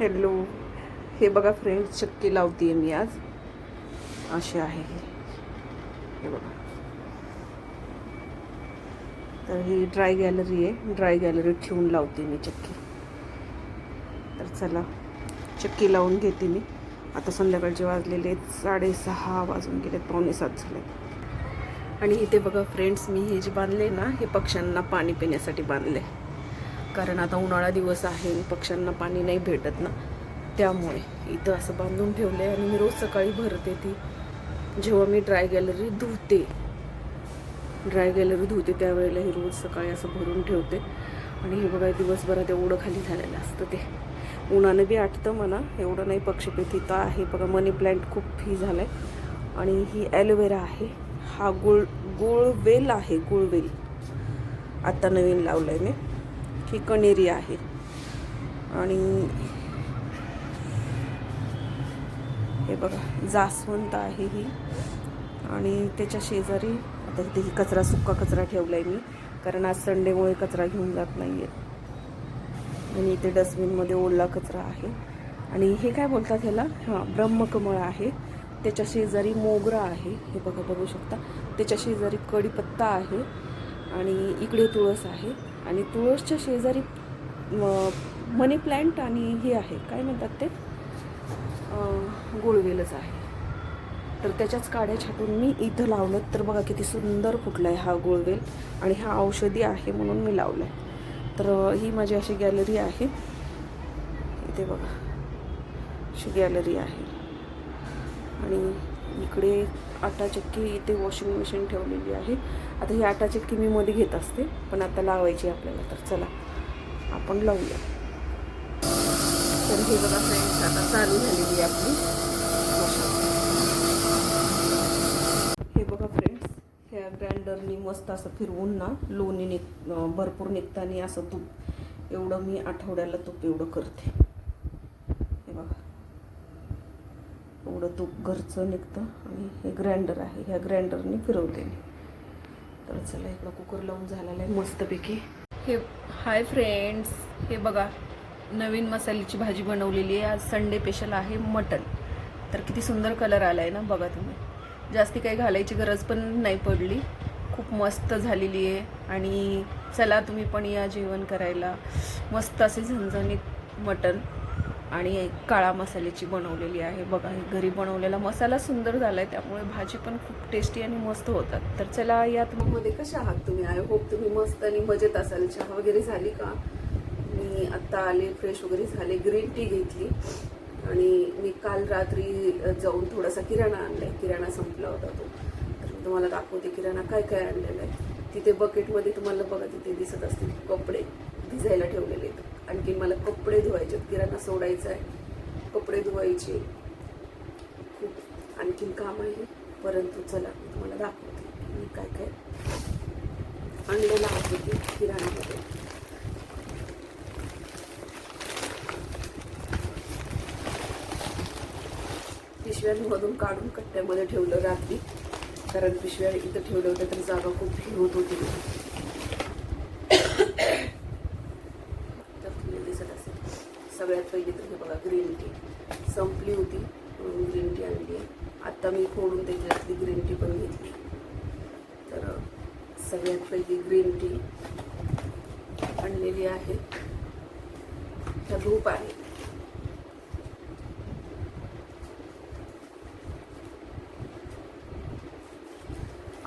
Hello. हे बघा friends चक्की लावते मी आज. असे आहे हे. बघा. तर ही ड्राय गॅलरी आहे. ड्राय गॅलरी ठेवून लावते मी चक्की. तर चला चक्की लावून घेते मी. आता संध्याकाळचे वाजलेले आहेत. साडेसहा वाजून गेले पावणे सात झाले आणि इथे बघा फ्रेंड्स मी हे जे बांधले ना हे पक्ष्यांना पाणी पिण्यासाठी बांधले. कारण आता उन्हाळा दिवस आहे पक्ष्यांना पाणी नाही भेटत ना. त्यामुळे इथं असं बांधून ठेवलं आहे आणि मी रोज सकाळी भरते ती. जेव्हा मी ड्राय गॅलरी धुते ड्राय गॅलरी धुते त्यावेळेला ही रोज सकाळी असं भरून ठेवते. आणि हे बघा दिवसभरात एवढं खाली झालेलं असतं ते. उन्हानं बी आटतं म्हणा एवढं नाही पक्षपेत इथं आहे. बघा मनी प्लांट खूप ही झालं आहे आणि ही ॲलोवेरा आहे. हा गुळ गुळवेल आहे गुळवेल. आत्ता नवीन लावलं आहे मी. ही कणेरी आहे. आणि हे बघा जास्वंत आहे ही. आणि त्याच्या शेजारी आता इथे ही कचरा सुक्का कचरा ठेवला आहे मी कारण आज संडेमुळे कचरा घेऊन जात नाही आहे आणि इथे डस्टबिनमध्ये ओला कचरा आहे. आणि हे काय बोलतात ह्याला? हां ब्रह्मकमळ आहे. त्याच्या शेजारी मोगरा आहे. हे बघा बघू शकता. त्याच्या शेजारी कढीपत्ता आहे. आणि इकडे तुळस आहे. आणि तुळसच्या शेजारी मनी प्लॅन्ट आणि हे आहे. काय म्हणतात ते? गुळवेलच आहे. तर त्याच्याच काड्या छाटून मी इथं लावलं. तर बघा किती सुंदर फुटला आहे हा गुळवेल आणि हा औषधी आहे म्हणून मी लावला आहे तर ही माझी अशी गॅलरी आहे. इथे बघा. अशी गॅलरी आहे. आणि इकडे आटा चक्की इथे वॉशिंग मशीन ठेवलेली आहे. आता ही आटा चक्की मी मध्ये घेत असते पण आता लावायची आपल्याला. तर चला आपण लावूया. तर हे बघा फ्रेंड्स आता चालू झालेली आहे आपली हे बघा फ्रेंड्स ह्या ग्राइंडरनी मस्त असं फिरवून ना लोणी निघ भरपूर निघताना असं तूप. एवढं मी आठवड्याला तूप एवढं करते हे बघा एवढं तूप घरचं निघतं आणि हे ग्राइंडर आहे. ह्या ग्राइंडरने फिरवते मी. तर चला इकडं कुकर लावून झालेला आहे मस्तपैकी. हे हाय फ्रेंड्स हे बघा नवीन मसाल्याची भाजी बनवलेली आहे. आज संडे स्पेशल आहे मटन. तर किती सुंदर कलर आला आहे ना बघा तुम्ही. जास्ती काही घालायची गरज पण नाही पडली. खूप मस्त झालेली आहे. आणि चला तुम्ही पण या जेवण करायला. मस्त असे झणझणीत मटन. आणि काळा मसाल्याची बनवलेली आहे. बघा घरी बनवलेला मसाला सुंदर झाला आहे त्यामुळे भाजी पण खूप टेस्टी आणि मस्त होतात. तर चला या तुम्ही मध्ये कशा आहात तुम्ही? आय होप तुम्ही मस्त आणि मजेत असाल. चहा वगैरे झाली का? मी आत्ता आले फ्रेश वगैरे झाले ग्रीन टी घेतली. आणि मी काल रात्री जाऊन थोडासा किराणा आणलाय. किराणा संपला होता तो. तर तुम्हाला दाखवते किराणा काय काय आणलेला आहे. तिथे बकेटमध्ये तुम्हाला बघा तिथे दिसत असतील कपडे भिजायला ठेवलेले आहेत. आणखी मला कपडे धुवायचे किराणा सोडायचा आहे. कपडे धुवायचे. खूप आणखीन काम आहे. परंतु चला तुम्हाला दाखवते मी काय काय आणलेलं आहे ते किराण्यामध्ये. पिशव्यांमधून काढून कट्ट्यामध्ये ठेवलं रात्री. कारण पिशव्या इथं ठेवलं होतं तर जागा खूप ही होत होती तर तुम्ही दिसत असेल सगळ्यात पहिले तर हे बघा ग्रीन टी संपली होती म्हणून ग्रीन टी आणली आहे. आत्ता मी फोडून त्याच्यातली ग्रीन टी पण घेतली. तर सगळ्यात पहिली ग्रीन टी आणलेली आहे. ह्या धूप आहे.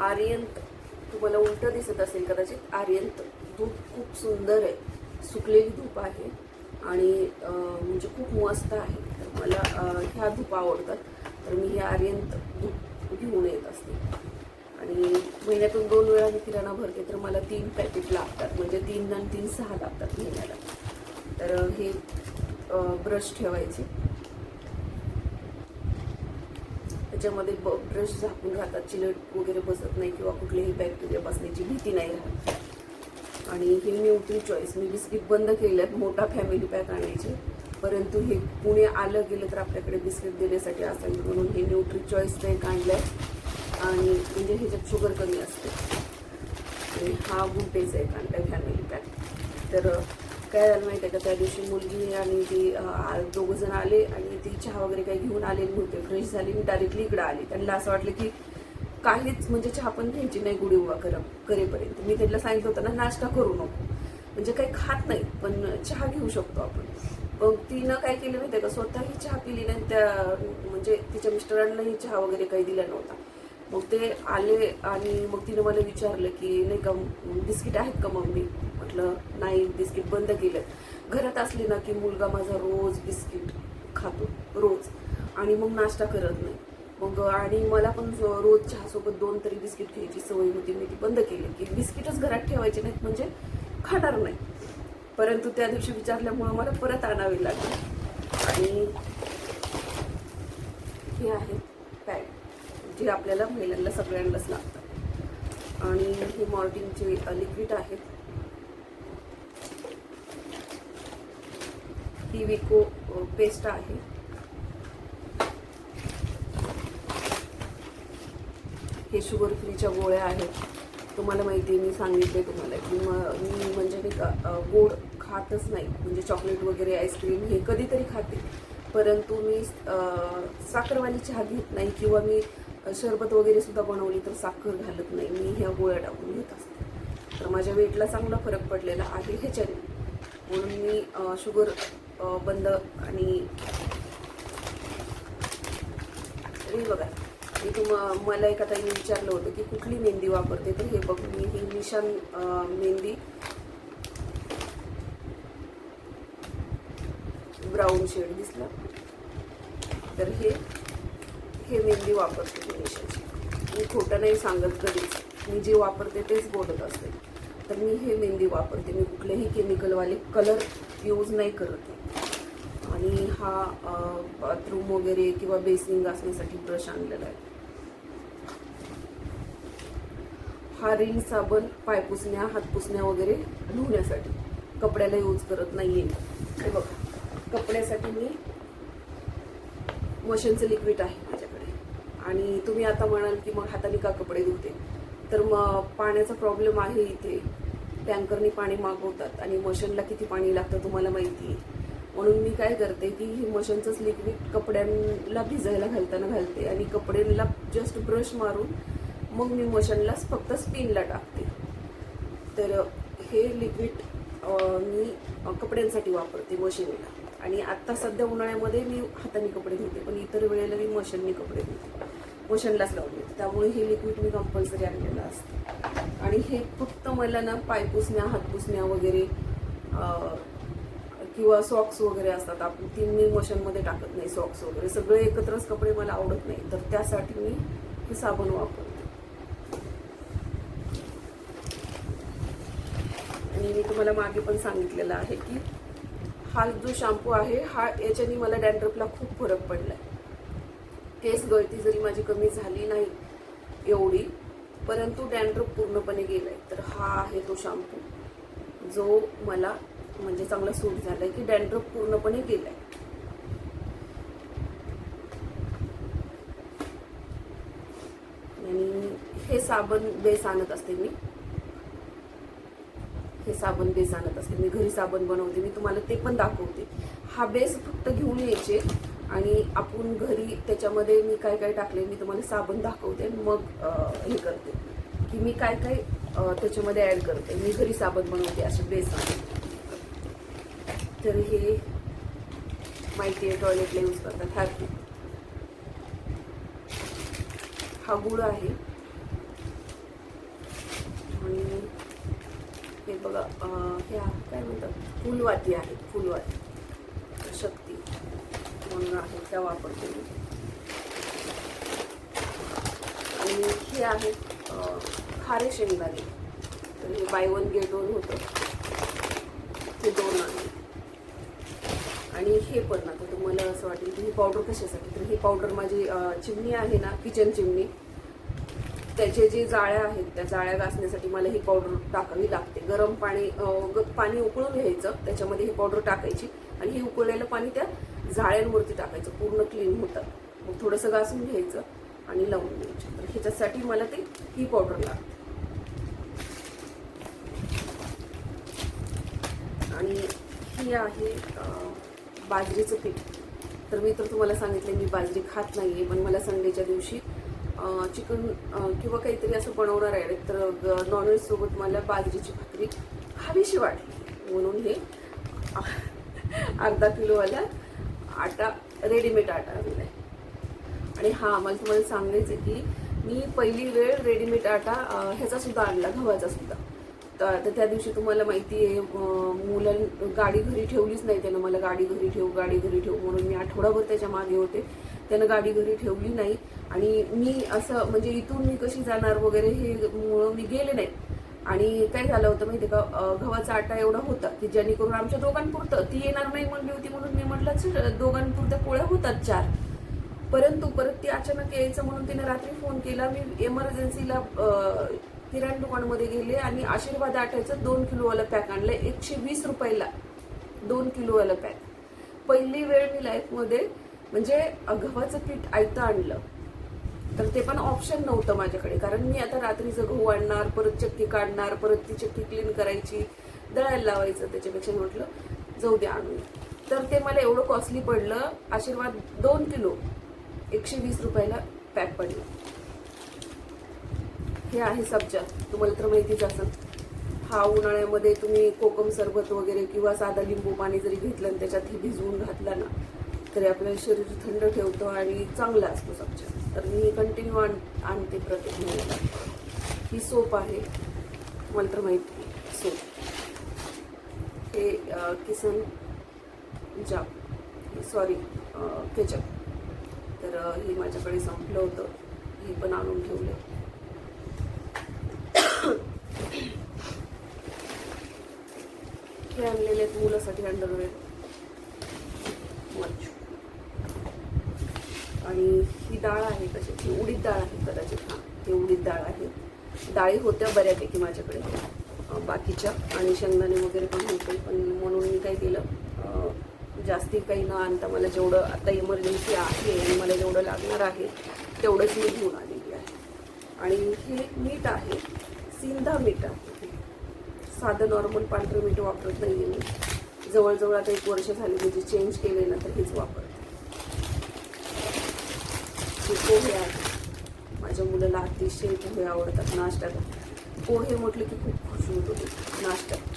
आर्यंत तुम्हाला उलट दिसत असेल कदाचित आर्यंत धूप खूप सुंदर आहे. सुकलेली धूप आहे. आणि म्हणजे खूप मस्त आहे. तर मला ह्या धूप आवडतात. तर मी हे आर्यंत धूप घेऊन येत असते. आणि महिन्यातून दोन वेळा मी किराणा भरते तर मला तीन पॅकेट लागतात. म्हणजे तीन आणि तीन सहा लागतात महिन्याला. तर हे ब्रश ठेवायचे. त्याच्यामध्ये ब ब्रश झाकून राहतात. चिलट वगैरे बसत नाही किंवा कुठलेही बॅक्टेरिया बसण्याची भीती नाही राहत. आणि ही न्यूट्री चॉईस मी बिस्किट बंद केल्यात. मोठा फॅमिली पॅक आणायचे. परंतु हे पुणे आलं गेलं तर आपल्याकडे बिस्किट देण्यासाठी असेल. म्हणून हे न्यूट्री चॉईस पॅक आणलं आहे आणि म्हणजे ह्याच्यात शुगर कमी असते. आणि हा गुड्डेचा एक आणला फॅमिली पॅक तर काय झालं माहिती आहे का? त्या दिवशी मुलगी आणि ती दोघं जण आले आणि ती चहा वगैरे काही घेऊन आलेली नव्हते. फ्रेश झाली आणि डायरेक्टली इकडं आली. त्यांना असं वाटलं की काहीच म्हणजे चहा पण घ्यायची नाही गुढी उभा कर करेपर्यंत. मी त्यांना सांगितलं होतं ना नाश्ता करू नको. म्हणजे काही खात नाही पण चहा घेऊ शकतो आपण. मग तिनं काय केलं माहिती का? स्वतःही चहा पिली नाही त्या म्हणजे तिच्या मिस्टरांनाही चहा वगैरे काही दिला नव्हता. मग ते आले आणि मग तिनं मला विचारलं की नाही का बिस्किट आहेत का मम्मी म्हटलं नाही बिस्किट बंद केलं घरात असली ना की मुलगा माझा रोज बिस्किट खातो रोज. आणि मग नाश्ता करत नाही. मग आणि मला पण जो- रोज चहासोबत दोन तरी बिस्किट घ्यायची सवय होती मी ती बंद केली. की बिस्किटच घरात ठेवायचे नाहीत म्हणजे खाणार नाही. परंतु त्या दिवशी विचारल्यामुळं मला परत आणावे लागले. आणि हे आहे पॅड जे आपल्याला महिलांना सगळ्यांनाच लागतात आणि हे मॉर्टिनचे लिक्विड आहेत ही विको पेस्ट आहे. हे शुगर फ्रीच्या गोळ्या आहेत. तुम्हाला माहिती आहे मी सांगितले तुम्हाला की मी म्हणजे मी का गोड खातच नाही. म्हणजे चॉकलेट वगैरे आईस्क्रीम हे कधीतरी खाते. परंतु मी साखरवाली चहा घेत नाही किंवा मी शरबत वगैरे सुद्धा बनवली तर साखर घालत नाही. मी ह्या गोळ्या टाकून घेत असते. तर माझ्या वेटला चांगला फरक पडलेला आहे ह्याच्याने. म्हणून मी शुगर बंद आणि बघा. मी तुम मला एका ताईने विचारलं होतं की कुठली मेहंदी वापरते तर हे बघ मी ही निशान मेहंदी ब्राऊन शेड दिसला. तर हे हे मेहंदी वापरते मी निशाची. मी खोटं नाही सांगत कधीच. मी जे वापरते तेच बोलत असते. तर मी हे मेहंदी वापरते. मी कुठलेही केमिकलवाले कलर यूज नाही करत आहे. आणि हा बाथरूम वगैरे किंवा बेसिंग घासण्यासाठी ब्रश आणलेला आहे. हा रिन साबण पायपुसण्या हातपुसण्या वगैरे धुण्यासाठी. कपड्याला यूज करत नाहीये. हे बघा. कपड्यासाठी मी मशीनचं लिक्विड आहे माझ्याकडे. आणि तुम्ही आता म्हणाल की मग हाताने का कपडे धुते? तर मग पाण्याचा प्रॉब्लेम आहे इथे. टँकरने पाणी मागवतात आणि मशीनला किती पाणी लागतं तुम्हाला माहिती आहे. म्हणून मी काय करते की हे मशीनचंच लिक्विड कपड्यांना भिजायला घालताना घालते आणि कपड्यांना जस्ट ब्रश मारून मग मी मशनलाच फक्त स्पिनला टाकते. तर हे लिक्विड मी कपड्यांसाठी वापरते मशीनला. आणि आत्ता सध्या उन्हाळ्यामध्ये मी हाताने कपडे धुते पण इतर वेळेला मी मशीनने कपडे धुते. मशीनलाच लावून देते. त्यामुळे हे लिक्विड मी कंपल्सरी आणलेलं असतं. आणि हे फक्त मला ना पायपुसण्या हातपुसण्या वगैरे किंवा सॉक्स वगैरे असतात आपण ती मी मशीनमध्ये टाकत नाही सॉक्स वगैरे. सगळे एकत्रच कपडे मला आवडत नाही. तर त्यासाठी मी हे साबण वापरते. आणि मी तुम्हाला मागे पण सांगितलेलं आहे की हा जो शॅम्पू आहे हा याच्याने मला डॅन्ड्रफला खूप फरक पडला आहे केस गळती जरी माझी कमी झाली नाही एवढी परंतु डॅन्ड्रफ पूर्णपणे गेला आहे तर हा आहे तो शॅम्पू जो मला म्हणजे चांगला सूट झाला आहे की डॅन्ड्रफ पूर्णपणे गेला आहे आणि हे साबण बेस आणत असते मी. हे साबण बेस आणत असते. मी घरी साबण बनवते मी तुम्हाला ते पण दाखवते. हा बेस फक्त घेऊन यायचे आणि आपण घरी त्याच्यामध्ये मी काय काय टाकले मी तुम्हाला साबण दाखवते आणि मग हे करते. की मी काय काय त्याच्यामध्ये ॲड करते. मी घरी साबण बनवते असे बेस आणते तर हे माहिती आहे टॉयलेटला यूज करतात. हॅपी हा गुळ आहे आणि हे बघा ह्या काय म्हणतात? फुलवाती आहे फुलवाती. शक्ती म्हणून आहे त्या वापरते मी आणि हे आहेत खारे शेंगदाणे. तर हे बाय वन गेट वन होतं. हे दोन आहे. आणि हे पण आता तुम्हाला असं वाटेल की ही पावडर कशासाठी? तर ही पावडर माझी चिमणी आहे ना किचन चिमणी. त्याचे जे जाळ्या आहेत त्या जाळ्या घासण्यासाठी मला ही पावडर टाकावी लागते. गरम पाणी ग- पाणी उकळून घ्यायचं त्याच्यामध्ये ही पावडर टाकायची आणि हे उकळलेलं पाणी त्या जाळ्यांवरती टाकायचं पूर्ण क्लीन होतं. मग थोडंसं घासून घ्यायचं आणि लावून घ्यायचं तर ह्याच्यासाठी मला ते ही पावडर लागते. आणि ही आहे बाजरीचं पीठ. तर मी तर तुम्हाला सांगितलं मी बाजरी खात नाही आहे पण मला संडेच्या दिवशी चिकन किंवा काहीतरी असं बनवणार आहे. तर नॉनव्हेज सोबत मला बाजरीची भाकरी हवीशी वाटली. म्हणून हे अर्धा किलोवाला आटा रेडीमेड आटा आणलाय. आणि हा मला तुम्हाला सांगायचं की मी पहिली वेळ रेडीमेड आटा ह्याचा सुद्धा आणला गव्हाचा सुद्धा. तर त्या दिवशी तुम्हाला माहिती आहे मुलां मुलं गाडी घरी ठेवलीच नाही त्यानं मला गाडी घरी ठेवू गाडी घरी ठेवू म्हणून मी आठवडाभर त्याच्यामागे होते. त्यानं गाडी घरी ठेवली नाही. आणि मी असं म्हणजे इथून मी कशी जाणार वगैरे हे मुळं मी गेले नाही. आणि काय झालं होतं माहिती का गव्हाचा आटा एवढा होता की जेणेकरून आमच्या दोघांपुरतं ती येणार नाही म्हणली होती म्हणून मी म्हटलं "चल, दोघांपुरत्या पोळ्या होतात चार. परंतु परत ती अचानक यायचं म्हणून तिने रात्री फोन केला. मी एमर्जन्सीला किराण किराणा दुकानमध्ये गेले आणि आशीर्वाद आट्याचं दोन किलोवाला पॅक आणलं. एकशे वीस रुपयाला दोन किलोवाला पॅक. पहिली वेळ मी लाईफमध्ये म्हणजे गव्हाचं पीठ आयतं आणलं. तर ते पण ऑप्शन नव्हतं माझ्याकडे. कारण मी आता रात्रीचं गहू आणणार परत चक्की काढणार परत ती चक्की क्लीन करायची दळायला लावायचं त्याच्यापेक्षा म्हटलं जाऊ द्या आणून. तर ते मला एवढं कॉस्टली पडलं आशीर्वाद दोन किलो. एकशे वीस रुपयाला पॅक पडलं. हे आहे सब्जा. तुम्हाला तर माहितीच असेल. हा उन्हाळ्यामध्ये तुम्ही कोकम सरबत वगैरे किंवा साधा लिंबू पाणी जरी घेतलं आणि त्याच्यात हे भिजवून घातला ना तरी आपलं शरीर थंड ठेवतो आणि चांगला असतो सब्जा. तर मी कंटिन्यू आण आणते प्रत्येक महिन्याला. ही सोप आहे. तुम्हाला तर माहिती सोप. हे किसन जाप सॉरी केचप तर हे माझ्याकडे संपलं होतं. हे पण आणून ठेवलं हे आणलेले आहेत मुलासाठी अंडरवेअर. आणि ही डाळ आहे कशाची उडीद डाळ आहे कदाचित हां ही उडीद डाळ आहे. डाळी होत्या बऱ्यापैकी माझ्याकडे बाकीच्या आणि शेंगदाणे वगैरे पण होते पण म्हणून मी काय केलं जास्ती काही न आणता मला जेवढं आता इमर्जन्सी आहे आणि मला जेवढं लागणार आहे तेवढंच मी घेऊन आलेली आहे. आणि हे मीठ आहे सिंधा मीठ आहे. साधं नॉर्मल पांढरं मीठ वापरत नाही आहे मी. जवळजवळ आता एक वर्ष झाली म्हणजे चेंज केले ना तर हेच वापरते. असे पोहे आहे माझ्या मुलाला अतिशय पोहे आवडतात नाश्त्यात पोहे म्हटलं की खूप खुश होत. होते नाश्त्यात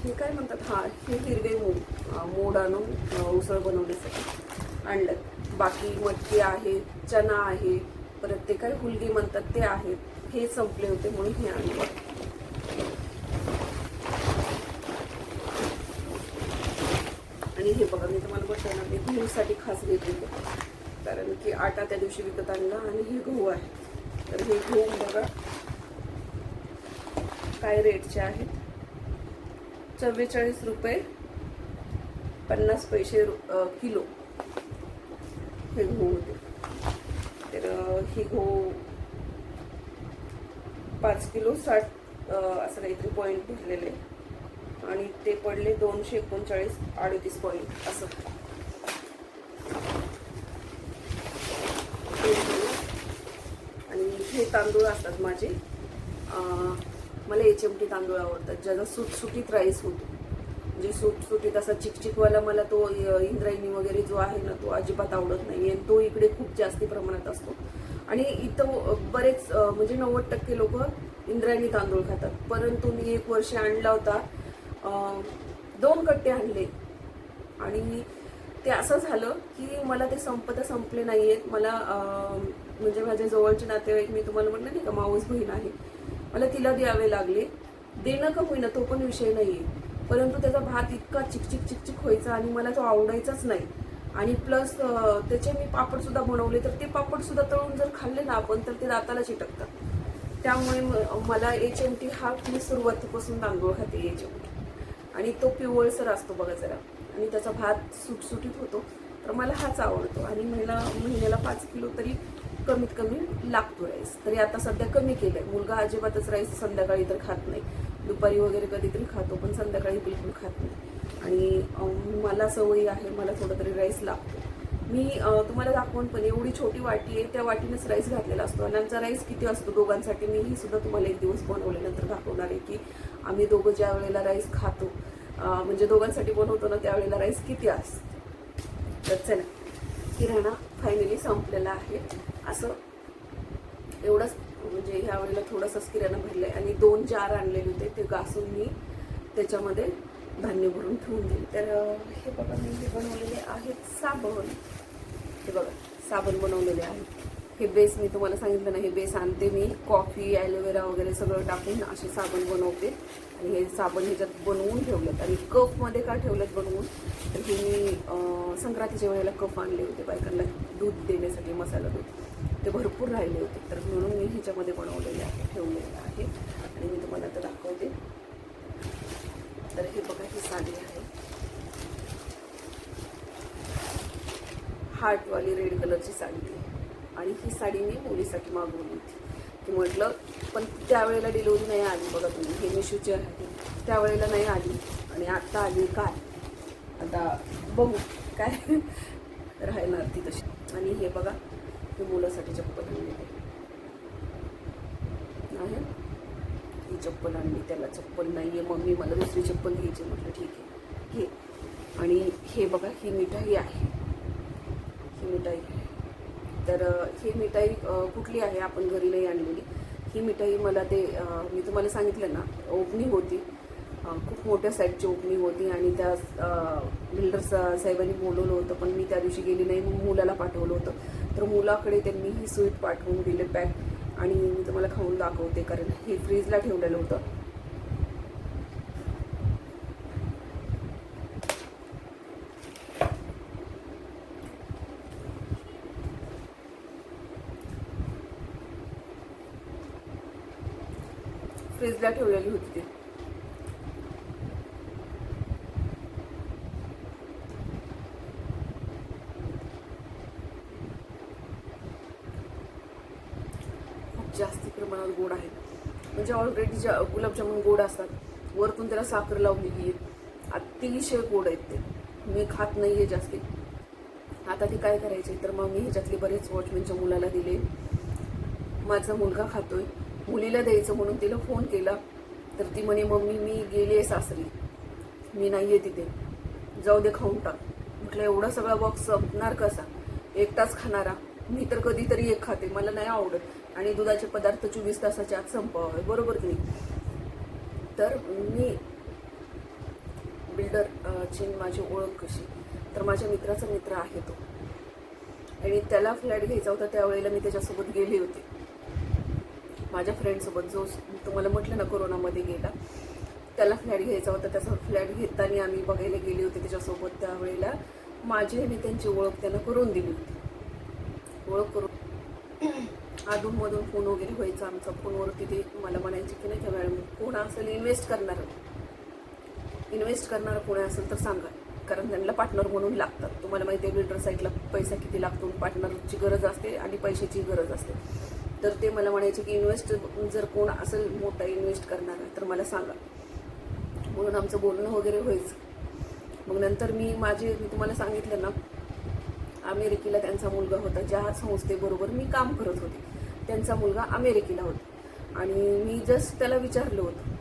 हे काय म्हणतात? हा हे हिरवे मूग मोड आणून उसळ बनवण्यासाठी आणलं. बाकी मटकी आहे चना आहे परत ते काय हुलगी म्हणतात ते आहेत हे संपले होते म्हणून हे आणलं आणि हे बघा मी तुम्हाला म्हटलं मी गहूसाठी खास घेतले कारण की आटा त्या दिवशी विकत आणला आणि हे गहू आहे. तर हे गहू बघा काय रेटचे आहेत? चव्वेचाळीस रुपये पन्नास पैसे किलो हे गहू होते. तर ही गहू पाच किलो साठ असं काहीतरी पॉईंट भरलेले. आणि ते पडले दोनशे एकोणचाळीस अडतीस पॉईंट असं. आणि हे तांदूळ असतात माझे. मला एच एम टी तांदूळ आवडतात. ज्याचा सुटसुटीत राईस होतो. म्हणजे सुटसुटीत असा चिकचिकवाला मला तो इंद्रायणी वगैरे जो आहे ना तो अजिबात आवडत नाही. आणि तो इकडे खूप जास्ती प्रमाणात असतो. आणि इथं बरेच म्हणजे नव्वद टक्के लोक इंद्रायणी तांदूळ खातात. परंतु मी एक वर्ष आणला होता. दोन कट्टे आणले. आणि ते असं झालं की मला ते संपत संपले नाही आहेत मला म्हणजे माझ्या जवळचे नातेवाईक मी तुम्हाला म्हणलं नाही का माऊस बहीण आहे. मला तिला द्यावे लागले. देणं का होईना तो पण विषय नाही आहे परंतु त्याचा भात इतका चिकचिक चिकचिक व्हायचा आणि मला तो आवडायचाच नाही. आणि प्लस त्याचे मी पापडसुद्धा बनवले. तर ते पापडसुद्धा तळून जर खाल्ले ना आपण तर ते दाताला चिटकतात. त्यामुळे मला एच एम टी हा मी सुरुवातीपासून तांदूळ खाते एच एम टी आणि तो पिवळसर असतो बघा जरा. आणि त्याचा भात सुटसुटीत होतो. तर मला हाच आवडतो. आणि महिला महिन्याला पाच किलो तरी कमीत कमी लागतो राईस तरी आता सध्या कमी केलंय. मुलगा अजिबातच राईस संध्याकाळी तर खात नाही. दुपारी वगैरे कधीतरी खातो पण संध्याकाळी बिलकुल खात नाही. आणि मला सवयी आहे मला थोडं तरी राईस लागतो. मी तुम्हाला दाखवून पण एवढी छोटी वाटी आहे त्या वाटीनेच राईस घातलेला असतो. आणि आमचा राईस किती असतो दोघांसाठी मी ही सुद्धा तुम्हाला एक दिवस बनवल्यानंतर दाखवणार आहे की आम्ही दोघं ज्या वेळेला राईस खातो म्हणजे दोघांसाठी बनवतो ना त्यावेळेला राईस किती असतो? तर चला किराणा फायनली संपलेला आहे. असं एवढंच म्हणजे ह्या वेळेला थोडंसंच किराणा भरलंय. आणि दोन जार आणलेले होते ते घासून मी त्याच्यामध्ये धान्य भरून ठेवून दिले. तर हे बघा मी हे बनवलेले आहेत साबण. हे बघा साबण बनवलेले आहेत. हे बेस मी तुम्हाला सांगितलं ना हे बेस आणते मी. कॉफी ॲलोवेरा वगैरे सगळं टाकून असे साबण बनवते. आणि हे साबण ह्याच्यात बनवून ठेवलेत आणि कपमध्ये का ठेवलेत बनवून? तर हे मी संक्रांतीच्या वेळेला कप आणले होते बायकांना दूध देण्यासाठी मसाला दूध. ते भरपूर राहिले होते. तर म्हणून मी ह्याच्यामध्ये बनवलेले आहे ठेवलेलं आहे. आणि मी तुम्हाला आता दाखवते. तर हे बघा ही साडी आहे. हार्टवाली रेड कलरची साडी आणि ही साडी मी मुलीसाठी मागवली होती. की म्हटलं पण त्यावेळेला डिलिव्हरी नाही आली. बघा तुम्ही हे मिशूची आहे त्यावेळेला नाही आली. आणि आत्ता आली काय? आता बघू काय राहणार ती तशी. आणि हे बघा हे मुलासाठी चप्पल आणली आहे ही चप्पल आणली त्याला चप्पल नाही आहे मम्मी मला दुसरी चप्पल घ्यायची म्हटलं ठीक आहे. घे. आणि हे बघा ही मिठाई आहे. ही मिठाई. आहे तर ही मिठाई कुठली आहे? आपण घरी नाही आणलेली. ही मिठाई मला ते मी तुम्हाला सांगितलं ना ओपनिंग होती. खूप मोठ्या साईजची ओपनिंग होती आणि त्या बिल्डर साहेबांनी बोलवलं होतं पण मी त्या दिवशी गेली नाही मुलाला पाठवलं होतं. तर मुलाकडे त्यांनी ही स्वीट पाठवून दिले पॅक आणि मी तुम्हाला खाऊन दाखवते कारण हे फ्रीजला ठेवलेलं होतं. फ्रीजला ठेवलेली होती ती. खूप जास्त प्रमाणात गोड आहे म्हणजे ऑलरेडी ज्या गुलाबजामुन गोड असतात वरतून त्याला साखर लावलेली आहे अतिशय गोड आहेत ते. मी खात नाही आहे जास्ती. आता ते काय करायचे तर मग मी ह्याच्यातले बरेच वॉचमॅनच्या मुलाला दिले. माझा मुलगा खातोय. मुलीला द्यायचं म्हणून तिला फोन केला. तर ती म्हणे मम्मी मी गेली आहे सासरी. मी नाही आहे तिथे. जाऊ दे खाऊन टाक. म्हटलं एवढा सगळा बॉक्स संपणार कसा? एकटाच खाणारा. मी तर कधीतरी एक खाते. मला नाही आवडत. आणि दुधाचे पदार्थ चोवीस तासाच्या आत संपवावे. बरोबर की तर मी बिल्डर ची माझी ओळख कशी? तर माझ्या मित्राचा मित्र आहे तो. आणि त्याला फ्लॅट घ्यायचा होता. त्यावेळेला मी त्याच्यासोबत गेले होते. माझ्या फ्रेंडसोबत जो तुम्हाला म्हटलं ना कोरोनामध्ये गेला त्याला फ्लॅट घ्यायचा होता. त्याचा फ्लॅट घेताना आम्ही बघायला गेले होते त्याच्यासोबत त्यावेळेला. माझी आणि त्यांची ओळख त्यांना करून दिली होती. ओळख करून. अधूनमधून फोन वगैरे व्हायचा आमचा. फोनवरती ते मला म्हणायचे की नाही का मॅडम कोण असेल इन्व्हेस्ट करणार? इन्व्हेस्ट करणारं कोणी असेल तर सांगा. कारण त्यांना पार्टनर म्हणून लागतात. तुम्हाला माहिती आहे बिल्डर साईडला पैसा किती लागतो पार्टनरची गरज असते आणि पैशाची गरज असते. तर ते मला म्हणायचे की इन्व्हेस्ट जर कोण असेल मोठा इन्व्हेस्ट करणार तर मला सांगा. म्हणून आमचं बोलणं वगैरे व्हायचं. मग नंतर मी माझे मी तुम्हाला सांगितलं ना अमेरिकेला त्यांचा मुलगा होता ज्या संस्थेबरोबर मी काम करत होते त्यांचा मुलगा अमेरिकेला होता. आणि मी जस्ट त्याला विचारलं होतं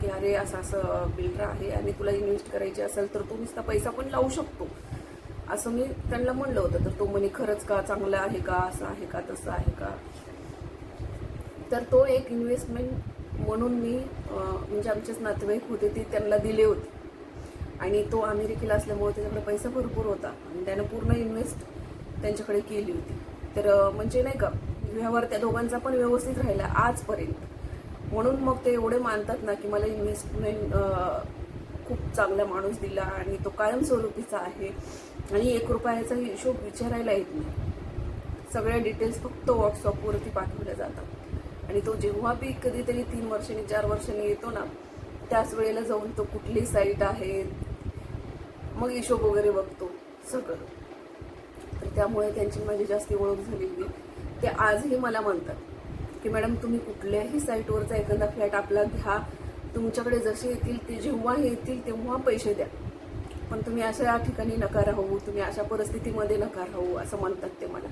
की अरे असं असं बिल्डर आहे आणि तुला इन्व्हेस्ट करायची असेल तर तू नुसता पैसा पण लावू शकतो. असं मी त्यांना म्हणलं होतं तर तो म्हणे खरंच का चांगलं आहे का? असं आहे का? तसं आहे का? तर तो एक इन्व्हेस्टमेंट म्हणून मी म्हणजे आमचेच नातेवाईक होते ते त्यांना दिले होते. आणि तो अमेरिकेला असल्यामुळे त्याच्याकडे पैसा भरपूर होता. आणि त्यानं पूर्ण इन्व्हेस्ट त्यांच्याकडे केली होती. तर म्हणजे नाही का व्यवहार त्या दोघांचा पण व्यवस्थित राहिला आजपर्यंत. म्हणून मग ते एवढे मानतात ना की मला इन्व्हेस्टमेंट खूप चांगला माणूस दिला आणि तो कायमस्वरूपीचा आहे. आणि एक रुपयाचा हिशोब विचारायला येत नाही. सगळ्या डिटेल्स फक्त व्हॉट्सअपवरती पाठवल्या जातात. आणि तो जेव्हा बी कधीतरी तीन वर्षांनी चार वर्षांनी येतो ना त्याच वेळेला जाऊन तो कुठली साईट आहे मग हिशोब वगैरे बघतो सगळं. तर त्यामुळे त्यांची माझी जास्ती ओळख झालेली ते आजही मला म्हणतात की मॅडम तुम्ही कुठल्याही साईटवरचा एखादा फ्लॅट आपला घ्या तुमच्याकडे जसे येतील ते जेव्हा येतील तेव्हा पैसे द्या. पण तुम्ही अशा ठिकाणी नका राहू तुम्ही अशा परिस्थितीमध्ये नका राहू असं म्हणतात ते मला.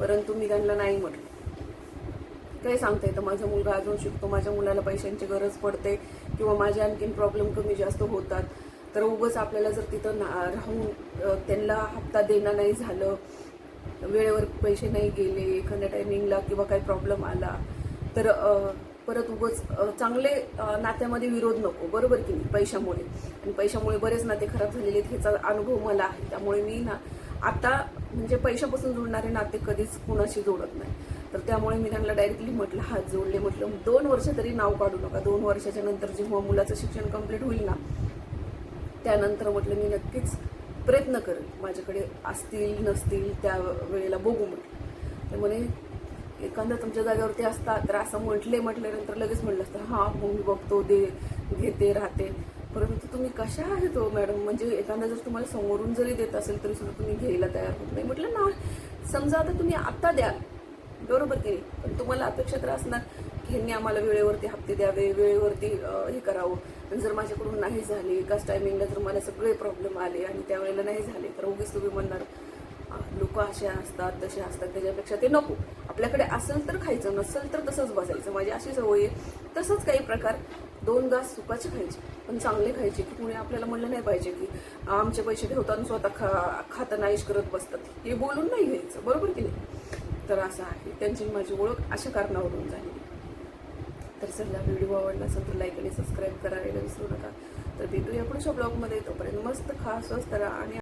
परंतु मी त्यांना नाही म्हटलं. काय सांगता येतं? माझा मुलगा अजून शिकतो माझ्या मुलाला पैशांची गरज पडते किंवा माझे आणखीन प्रॉब्लेम कमी जास्त होतात. तर उगंच आपल्याला जर तिथं ना राहून त्यांना हप्ता देणं नाही झालं वेळेवर पैसे नाही गेले एखाद्या टायमिंगला किंवा काही प्रॉब्लेम आला तर परत उगच चांगले नात्यामध्ये विरोध नको. बरोबर की नाही? पैशामुळे. आणि पैशामुळे बरेच नाते खराब झालेले आहेत ह्याचा अनुभव मला आहे. त्यामुळे मी ना आता म्हणजे पैशापासून जुळणारे नाते कधीच कुणाशी जोडत नाही. तर त्यामुळे मी त्यांना डायरेक्टली म्हटलं हात जोडले. म्हटलं दोन वर्ष तरी नाव काढू नका. दोन वर्षाच्या नंतर जेव्हा मुलाचं शिक्षण कंप्लीट होईल ना त्यानंतर म्हटलं मी नक्कीच प्रयत्न करेन. माझ्याकडे असतील नसतील त्या वेळेला बघू म्हटलं. तर म्हणे एखादा तुमच्या जागेवरती असतात तर असं म्हटले म्हटल्यानंतर लगेच म्हटलं असतं हां मी बघतो दे घेते राहते. परंतु तुम्ही कशा आहेत हो मॅडम? म्हणजे एखादा जर तुम्हाला समोरून जरी देत असेल तरी सुद्धा तुम्ही घ्यायला तयार होत नाही. म्हटलं ना समजा आता तुम्ही आत्ता द्या बरोबर की नाही? पण तुम्हाला अपेक्षा तर असणार की ह्यांनी आम्हाला वेळेवरती हप्ते द्यावे वेळेवरती हे करावं. आणि जर माझ्याकडून नाही झाले एकाच टायमिंगला जर मला सगळे प्रॉब्लेम आले आणि त्यावेळेला नाही झाले तर उगीच तुम्ही म्हणणार लोक असे असतात तसे असतात त्याच्यापेक्षा ते नको. आपल्याकडे असेल तर खायचं नसेल तर तसंच बसायचं. माझी अशी सवय आहे तसंच काही प्रकार दोन घास सुकाचे खायचे पण चांगले खायचे की कुणी आपल्याला म्हणलं नाही पाहिजे की आमचे पैसे ठेवताना स्वतः खा खाताना आईश करत बसतात. हे बोलून नाही घ्यायचं बरोबर की नाही? तर असं आहे. त्यांची माझी ओळख अशा कारणावरून झाली तर चला व्हिडिओ आवडला असेल तर लाईक आणि सबस्क्राईब करायला विसरू नका. तर भेटूया पुढच्या ब्लॉगमध्ये तोपर्यंत मस्त खा स्वस्त राहा आणि